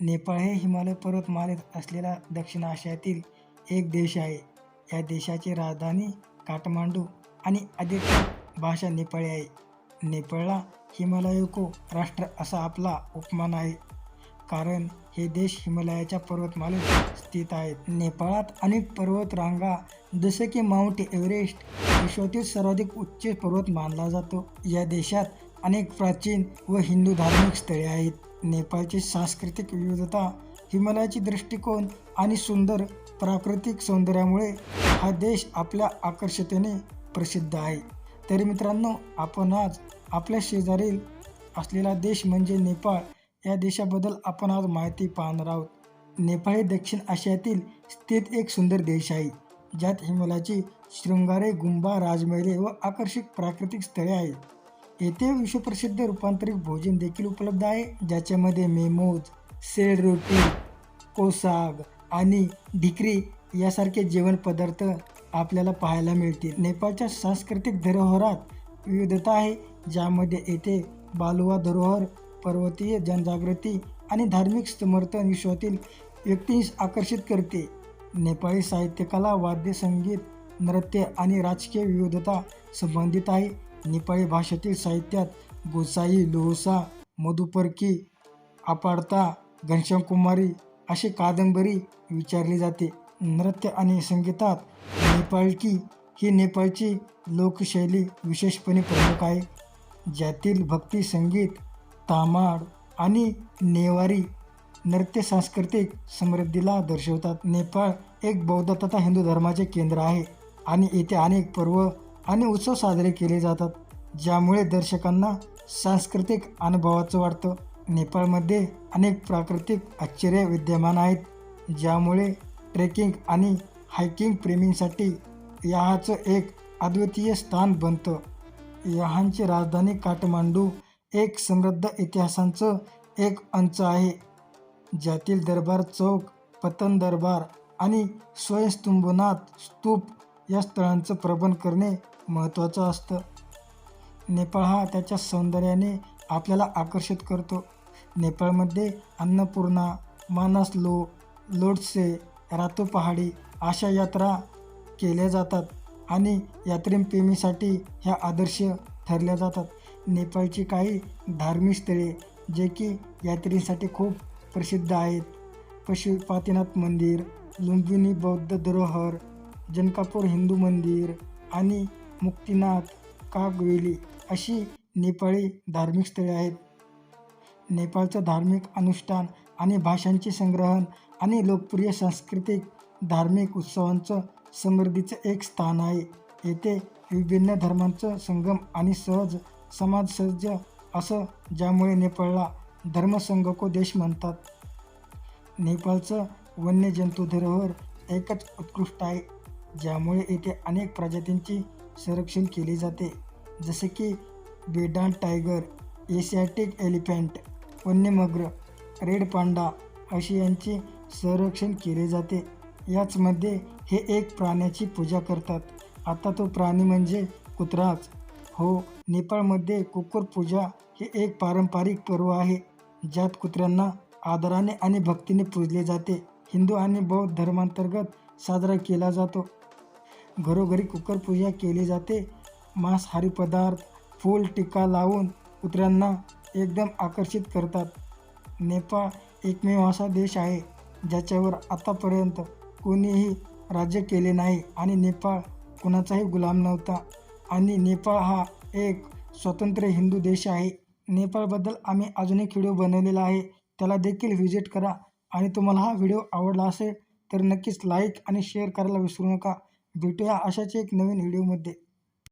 नेपाळ हे हिमालय पर्वतमालेत असलेला दक्षिण आशियातील एक देश आहे. या देशाची राजधानी काठमांडू आणि अधिक भाषा नेपाळी आहे. नेपाळला हिमालयको राष्ट्र असा आपला उपमान आहे. कारण हे देश हिमालयाच्या पर्वतमालेत स्थित आहेत. नेपाळात अनेक पर्वतरांगा जसे की माउंट एव्हरेस्ट विश्वातील सर्वाधिक उच्च पर्वत मानला जातो. या देशात अनेक प्राचीन व हिंदू धार्मिक स्थळे आहेत. नेपाळची सांस्कृतिक विविधता हिमालयाची दृष्टिकोन आणि सुंदर प्राकृतिक सौंदर्यामुळे हा देश आपल्या आकर्षतेने प्रसिद्ध आहे. तरी मित्रांनो आपण आज आपल्या शेजारील असलेला देश म्हणजे नेपाळ या देशाबद्दल आपण आज माहिती पाहणार आहोत. नेपाळ हे दक्षिण आशियातील स्थित एक सुंदर देश आहे ज्यात हिमालयाची शृंगारे गुंबा राजमहले व आकर्षक प्राकृतिक स्थळे आहेत. येथे विश्वप्रसिद्ध रूपांतरित भोजन देखील उपलब्ध आहे ज्याच्यामध्ये मेमोज सेल रोटी कोसाग आणि ढिकरी यासारखे जेवण पदार्थ आपल्याला पाहायला मिळतील. नेपाळच्या सांस्कृतिक धरोहरात विविधता आहे ज्यामध्ये येथे बालुवा धरोहर पर्वतीय जनजागृती आणि धार्मिक समर्थन विश्वातील व्यक्तींस आकर्षित करते. नेपाळी साहित्यकला वाद्य संगीत नृत्य आणि राजकीय विविधता संबंधित आहे. नेपाळी भाषेतील साहित्यात गोसाई लोहसा मधुपर्की अपाडता घनश्यामकुमारी अशी कादंबरी विचारली जाते. नृत्य आणि संगीतात नेपाळकी ही नेपाळची लोकशैली विशेषपणे प्रमुख आहे. ज्यातील भक्ती संगीत तामाड आणि नेवारी नृत्य सांस्कृतिक समृद्धीला दर्शवतात. नेपाळ एक बौद्ध तथा हिंदू धर्माचे केंद्र आहे आणि येथे अनेक पर्व आणि उत्सव साजरे केले जातात ज्यामुळे दर्शकांना सांस्कृतिक अनुभवाचं वाटतं. नेपाळमध्ये अनेक प्राकृतिक आश्चर्य विद्यमान आहेत ज्यामुळे ट्रेकिंग आणि हायकिंग प्रेमींसाठी याहाचं एक अद्वितीय स्थान बनतं. यहांची राजधानी काठमांडू एक समृद्ध इतिहासांचं एक अंच आहे. ज्यातील दरबार चौक पतन दरबार आणि स्वयंस्तुंभनाथ स्तूप या स्थळांचं प्रबंध करणे महत्त्वाचं असतं. नेपाळ हा त्याच्या सौंदर्याने आपल्याला आकर्षित करतो. नेपाळमध्ये अन्नपूर्णा मानस लो लोटसे रातो पहाडी अशा यात्रा केल्या जातात आणि यात्रेप्रेमीसाठी ह्या आदर्श ठरल्या जातात. नेपाळची काही धार्मिक स्थळे जे की यात्रेसाठी खूप प्रसिद्ध आहेत. पशुपातीनाथ मंदिर लुंबिनी बौद्ध धरोहर जनकापूर हिंदू मंदिर आणि मुक्तीनाथ कागवेली अशी नेपाळी धार्मिक स्थळे आहेत. नेपाळचं धार्मिक अनुष्ठान आणि भाषांचे संग्रहण आणि लोकप्रिय सांस्कृतिक धार्मिक उत्सवांचं समृद्धीचं एक स्थान आहे. येथे विभिन्न धर्मांचं संगम आणि सहज समाजसज्ज असं ज्यामुळे नेपाळला धर्मसंगको देश म्हणतात. नेपाळचं वन्यजंतू धरोहर एकच उत्कृष्ट आहे ज्यामुळे येथे अनेक प्रजातींची संरक्षण केले जाते. जसे की बेडान टायगर एशियाटिक एलिफंट वन्यमग्र रेड पांडा अशी यांचे संरक्षण केले जाते. याचमध्ये हे एक प्राण्याची पूजा करतात. आता तो प्राणी म्हणजे कुत्राच हो नेपाळमध्ये कुकुर पूजा हे एक पारंपरिक पर्व आहे ज्यात कुत्र्यांना आदराने आणि भक्तीने पूजले जाते. हिंदू आणि बौद्ध धर्मांतर्गत साजरा केला जातो. घरोघरी कुकर पूजा केली जाते. मांसाहारी पदार्थ फूल टिका लावून कुत्र्यांना एकदम आकर्षित करतात. नेपाळ एकमेव असा देश आहे ज्याच्यावर आतापर्यंत कोणीही राज्य केले नाही आणि नेपाळ कोणाचाही गुलाम नव्हता. आणि नेपाळ हा एक स्वतंत्र हिंदू देश आहे. नेपाळबद्दल आम्ही अजून एक व्हिडिओ बनवलेला आहे त्याला देखील व्हिजिट करा. आणि तुम्हाला हा व्हिडिओ आवडला असेल तर नक्कीच लाईक आणि शेअर करायला विसरू नका. भेटूया अशाच एक नवीन व्हिडिओमध्ये.